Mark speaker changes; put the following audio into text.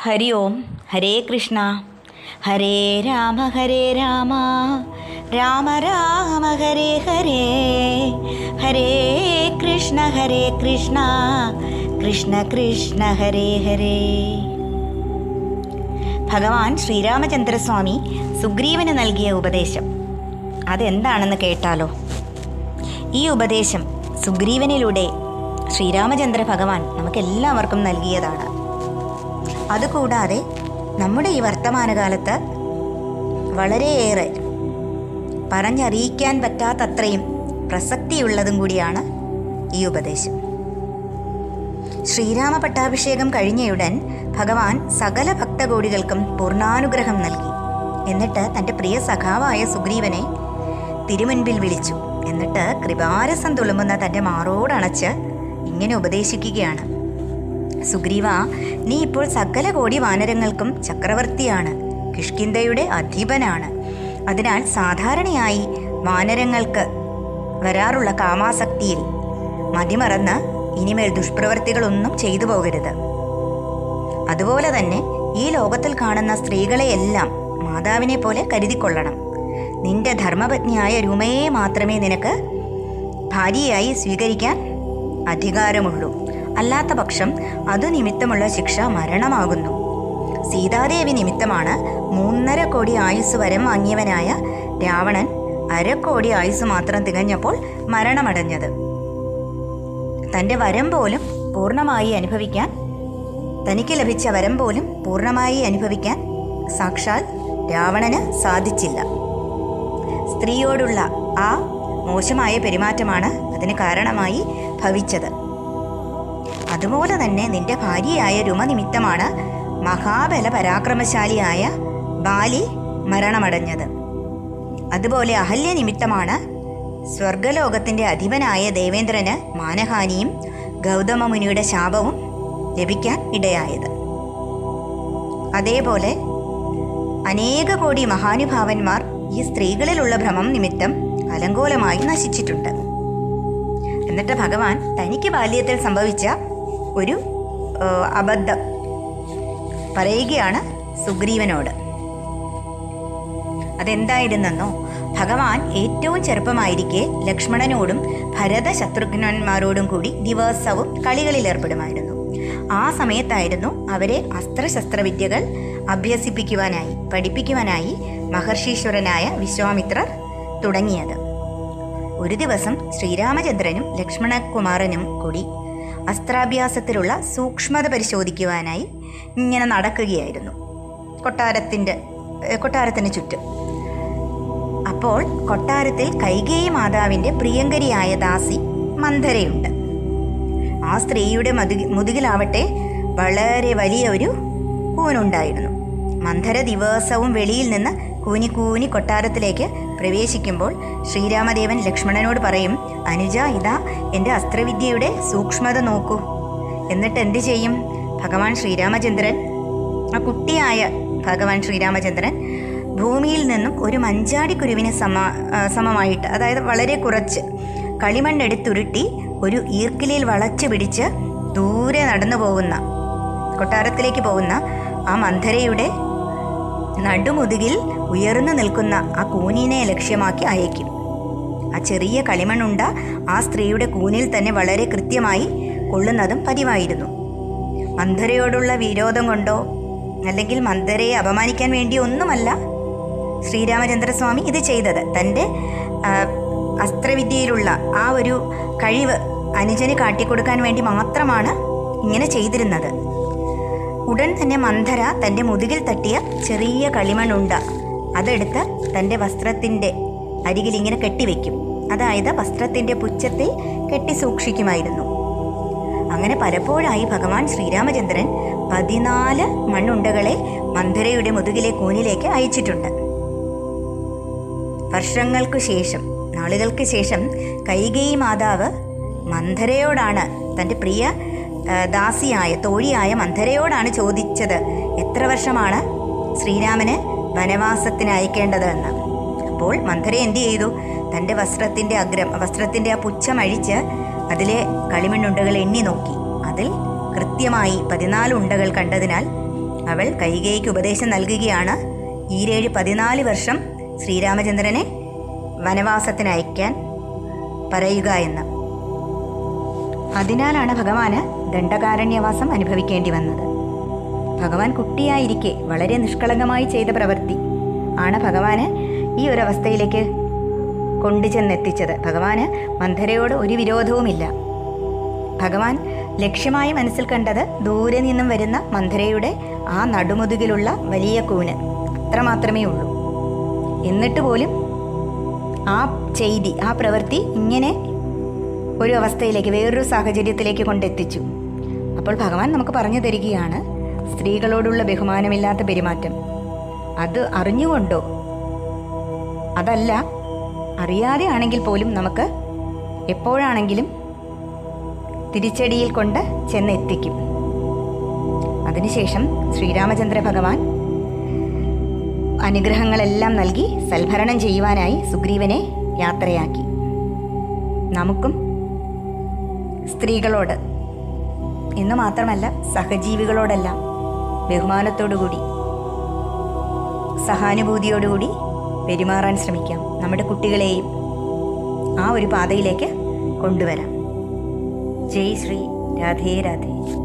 Speaker 1: ഹരി ഓം. ഹരേ കൃഷ്ണ. ഹരേ രാമ ഹരേ രാമ. രാമ രാമ ഹരേ ഹരേ. ഹരേ കൃഷ്ണ ഹരേ കൃഷ്ണ. കൃഷ്ണ കൃഷ്ണ ഹരേ ഹരേ. ഭഗവാൻ ശ്രീരാമചന്ദ്രസ്വാമി സുഗ്രീവന് നൽകിയ ഉപദേശം. അതെന്താണെന്ന് കേട്ടാലോ? ഈ ഉപദേശം സുഗ്രീവനിലൂടെ ശ്രീരാമചന്ദ്ര ഭഗവാൻ നമുക്കെല്ലാവർക്കും നൽകിയതാണ്. അതുകൂടാതെ നമ്മുടെ ഈ വർത്തമാനകാലത്ത് വളരെയേറെ പറഞ്ഞറിയിക്കാൻ പറ്റാത്തത്രയും പ്രസക്തിയുള്ളതും കൂടിയാണ് ഈ ഉപദേശം. ശ്രീരാമ പട്ടാഭിഷേകം കഴിഞ്ഞയുടൻ ഭഗവാൻ സകല ഭക്തകോടികൾക്കും പൂർണാനുഗ്രഹം നൽകി. എന്നിട്ട് തന്റെ പ്രിയ സഖാവായ സുഗ്രീവനെ തിരുമുൻപിൽ വിളിച്ചു. എന്നിട്ട് കൃപാരസം തുളുമ്പുന്ന തന്റെ മാറോടണച്ച് ഇങ്ങനെ ഉപദേശിക്കുകയാണ്. സുഗ്രീവ നീ ഇപ്പോൾ സകല കോടി വാനരങ്ങൾക്കും ചക്രവർത്തിയാണ് കിഷ്കിന്ധയുടെ അധിപനാണ്. അതിനാൽ സാധാരണയായി വാനരങ്ങൾക്ക് വരാറുള്ള കാമാസക്തിയിൽ മതിമറന്ന് ഇനിമേൽ ദുഷ്പ്രവൃത്തികളൊന്നും ചെയ്തു പോകരുത്. അതുപോലെ തന്നെ ഈ ലോകത്തിൽ കാണുന്ന സ്ത്രീകളെയെല്ലാം മാതാവിനെ പോലെ കരുതിക്കൊള്ളണം. നിന്റെ ധർമ്മപത്നിയായ രുമയെ മാത്രമേ നിനക്ക് ഭാര്യയായി സ്വീകരിക്കാൻ അധികാരമുള്ളൂ. അല്ലാത്ത പക്ഷം അതു നിമിത്തമുള്ള ശിക്ഷ മരണമാകുന്നു. സീതാദേവി നിമിത്തമാണ് മൂന്നര കോടി ആയുസ് വരം വാങ്ങിയവനായ രാവണൻ അരക്കോടി ആയുസ് മാത്രം തികഞ്ഞപ്പോൾ മരണമടഞ്ഞത്. തന്റെ വരം പോലും പൂർണമായി അനുഭവിക്കാൻ തനിക്ക് ലഭിച്ച വരം പോലും പൂർണമായി അനുഭവിക്കാൻ സാക്ഷാൽ രാവണന് സാധിച്ചില്ല. സ്ത്രീയോടുള്ള ആ മോശമായ പെരുമാറ്റമാണ് അതിന് കാരണമായി ഭവിച്ചത്. അതുപോലെ തന്നെ നിന്റെ ഭാര്യയായ രുമ നിമിത്തമാണ് മഹാബല പരാക്രമശാലിയായ ബാലി മരണമടഞ്ഞത്. അതുപോലെ അഹല്യ നിമിത്തമാണ് സ്വർഗലോകത്തിന്റെ അധിപനായ ദേവേന്ദ്രന് മാനഹാനിയും ഗൗതമ മുനിയുടെ ശാപവും ലഭിക്കാൻ ഇടയായത്. അതേപോലെ അനേക കോടി മഹാനുഭാവന്മാർ ഈ സ്ത്രീകളിലുള്ള ഭ്രമം നിമിത്തം അലങ്കോലമായി നശിച്ചിട്ടുണ്ട്. എന്നിട്ട് ഭഗവാൻ തനിക്ക് ബാല്യത്തിൽ സംഭവിച്ച ഒരു അബദ്ധം. പറയുകയാണ് സുഗ്രീവനോട്. അതെന്തായിരുന്നെന്നോ ഭഗവാൻ ഏറ്റവും ചെറുപ്പമായിരിക്കെ ലക്ഷ്മണനോടും ഭരത ശത്രുഘ്നന്മാരോടും കൂടി ദിവസവും കളികളിൽ ഏർപ്പെടുമായിരുന്നു. ആ സമയത്തായിരുന്നു അവരെ അസ്ത്രശസ്ത്രവിദ്യകൾ അഭ്യസിപ്പിക്കുവാനായി പഠിപ്പിക്കുവാനായി മഹർഷീശ്വരനായ വിശ്വാമിത്രർ തുടങ്ങിയത്. ഒരു ദിവസം ശ്രീരാമചന്ദ്രനും ലക്ഷ്മണകുമാരനും കൂടി അസ്ത്രാഭ്യാസത്തിലുള്ള സൂക്ഷ്മത പരിശോധിക്കുവാനായി ഇങ്ങനെ നടക്കുകയായിരുന്നു. കൊട്ടാരത്തിന്റെ കൊട്ടാരത്തിന് ചുറ്റും. അപ്പോൾ കൊട്ടാരത്തിൽ കൈകേയി മാതാവിന്റെ പ്രിയങ്കരിയായ ദാസി മന്ധരയുണ്ട്. ആ സ്ത്രീയുടെ മതി മുതുകിലാവട്ടെ വളരെ വലിയ ഒരു കൂനുണ്ടായിരുന്നു മന്ധര ദിവസവും വെളിയിൽ നിന്ന് കൂനി കൂനി കൊട്ടാരത്തിലേക്ക് പ്രവേശിക്കുമ്പോൾ ശ്രീരാമദേവൻ ലക്ഷ്മണനോട് പറയും അനുജ ഇതാ എന്റെ അസ്ത്രവിദ്യയുടെ സൂക്ഷ്മത നോക്കൂ. എന്നിട്ട് എന്ത് ചെയ്യും? ഭഗവാൻ ശ്രീരാമചന്ദ്രൻ ആ കുട്ടിയായ ഭഗവാൻ ശ്രീരാമചന്ദ്രൻ ഭൂമിയിൽ നിന്നും ഒരു മഞ്ചാടിക്കുരുവിന് സമ സമമായിട്ട് അതായത് വളരെ കുറച്ച് കളിമണ്ണെടുത്തുരുട്ടി ഒരു ഈർക്കിലിൽ വളച്ചു പിടിച്ച് ദൂരെ നടന്നു പോകുന്ന കൊട്ടാരത്തിലേക്ക് പോകുന്ന ആ മന്ധരയുടെ നടുമുതുകിൽ ഉയർന്നു നിൽക്കുന്ന ആ കൂനിനെ ലക്ഷ്യമാക്കി അയക്കും ആ ചെറിയ കളിമണ്ണുണ്ട ആ സ്ത്രീയുടെ കൂനിൽ തന്നെ വളരെ കൃത്യമായി കൊള്ളുന്നതും പതിവായിരുന്നു. മന്ധരയോടുള്ള വിരോധം കൊണ്ടോ അല്ലെങ്കിൽ മന്ധരയെ അപമാനിക്കാൻ വേണ്ടി ഒന്നുമല്ല ശ്രീരാമചന്ദ്രസ്വാമി ഇത് ചെയ്തത്. തന്റെ അസ്ത്രവിദ്യയിലുള്ള ആ ഒരു കഴിവ് അനുജന് കാട്ടിക്കൊടുക്കാൻ വേണ്ടി മാത്രമാണ് ഇങ്ങനെ ചെയ്തിരുന്നത്. ഉടൻ തന്നെ മന്ധര തന്റെ മുതുകിൽ തട്ടിയ ചെറിയ കളിമണ്ണുണ്ട. അതെടുത്ത് തന്റെ വസ്ത്രത്തിന്റെ അരികിൽ ഇങ്ങനെ കെട്ടിവെക്കും. അതായത് വസ്ത്രത്തിന്റെ പുച്ഛത്തിൽ കെട്ടി സൂക്ഷിക്കുമായിരുന്നു. അങ്ങനെ പലപ്പോഴായി ഭഗവാൻ ശ്രീരാമചന്ദ്രൻ പതിനാല് മണ്ണുണ്ടകളെ മന്ധരയുടെ മുതുകിലെ കൂനിലേക്ക് അയച്ചിട്ടുണ്ട്. വർഷങ്ങൾക്കു ശേഷം നാളുകൾക്ക് ശേഷം കൈകേയി മാതാവ് മന്ധരയോടാണ് തന്റെ പ്രിയ ദാസിയായ തോഴിയായ മന്ധരയോടാണ് ചോദിച്ചത്. എത്ര വർഷമാണ് ശ്രീരാമന് വനവാസത്തിന് അയക്കേണ്ടത് എന്ന്. അപ്പോൾ മന്ധര എന്ത് ചെയ്തു? തന്റെ വസ്ത്രത്തിന്റെ അഗ്രം വസ്ത്രത്തിന്റെ ആ പുച്ഛം അഴിച്ച് അതിലെ കളിമണ്ണുണ്ടകൾ എണ്ണി നോക്കി. അതിൽ കൃത്യമായി പതിനാല് ഉണ്ടകൾ കണ്ടതിനാൽ അവൾ കൈകേയിക്ക് ഉപദേശം നൽകുകയാണ്. ഈരേഴ് പതിനാല് വർഷം ശ്രീരാമചന്ദ്രനെ വനവാസത്തിന് അയക്കാൻ പറയുക എന്ന്. അതിനാലാണ് ഭഗവാന് ദണ്ഡകാരണ്യവാസം അനുഭവിക്കേണ്ടി വന്നത്. ഭഗവാൻ കുട്ടിയായിരിക്കെ വളരെ നിഷ്കളങ്കമായി ചെയ്ത പ്രവൃത്തി. ആണ് ഭഗവാന് ഈ ഒരു അവസ്ഥയിലേക്ക് കൊണ്ടുചെന്നെത്തിച്ചത്. ഭഗവാന് മന്ധരയോട് ഒരു വിരോധവുമില്ല. ഭഗവാൻ ലക്ഷ്യമായി മനസ്സിൽ കണ്ടത് ദൂരെ നിന്നും വരുന്ന മന്ധരയുടെ ആ നടുമുതുകിലുള്ള വലിയ കൂന് അത്രമാത്രമേ ഉള്ളൂ. എന്നിട്ട് പോലും ആ ചെയ്തി ആ പ്രവൃത്തി ഇങ്ങനെ ഒരു അവസ്ഥയിലേക്ക് വേറൊരു സാഹചര്യത്തിലേക്ക് കൊണ്ടെത്തിച്ചു. അപ്പോൾ ഭഗവാൻ നമുക്ക് പറഞ്ഞു തരികയാണ് സ്ത്രീകളോടുള്ള ബഹുമാനമില്ലാത്ത പെരുമാറ്റം. അത് അറിഞ്ഞുകൊണ്ടോ? അതല്ല അറിയാതെ ആണെങ്കിൽ പോലും നമുക്ക് എപ്പോഴാണെങ്കിലും തിരിച്ചടിയിൽ കൊണ്ട് ചെന്നെത്തിക്കും. അതിനുശേഷം ശ്രീരാമചന്ദ്ര ഭഗവാൻ അനുഗ്രഹങ്ങളെല്ലാം നൽകി സൽഭരണം ചെയ്യുവാനായി സുഗ്രീവനെ യാത്രയാക്കി. നമുക്കും സ്ത്രീകളോട്. എന്ന് മാത്രമല്ല സഹജീവികളോടെല്ലാം ബഹുമാനത്തോടുകൂടി സഹാനുഭൂതിയോടുകൂടി പെരുമാറാൻ ശ്രമിക്കാം. നമ്മുടെ കുട്ടികളെയും ആ ഒരു പാതയിലേക്ക് കൊണ്ടുവരാം. ജയ് ശ്രീ രാധേ രാധേ.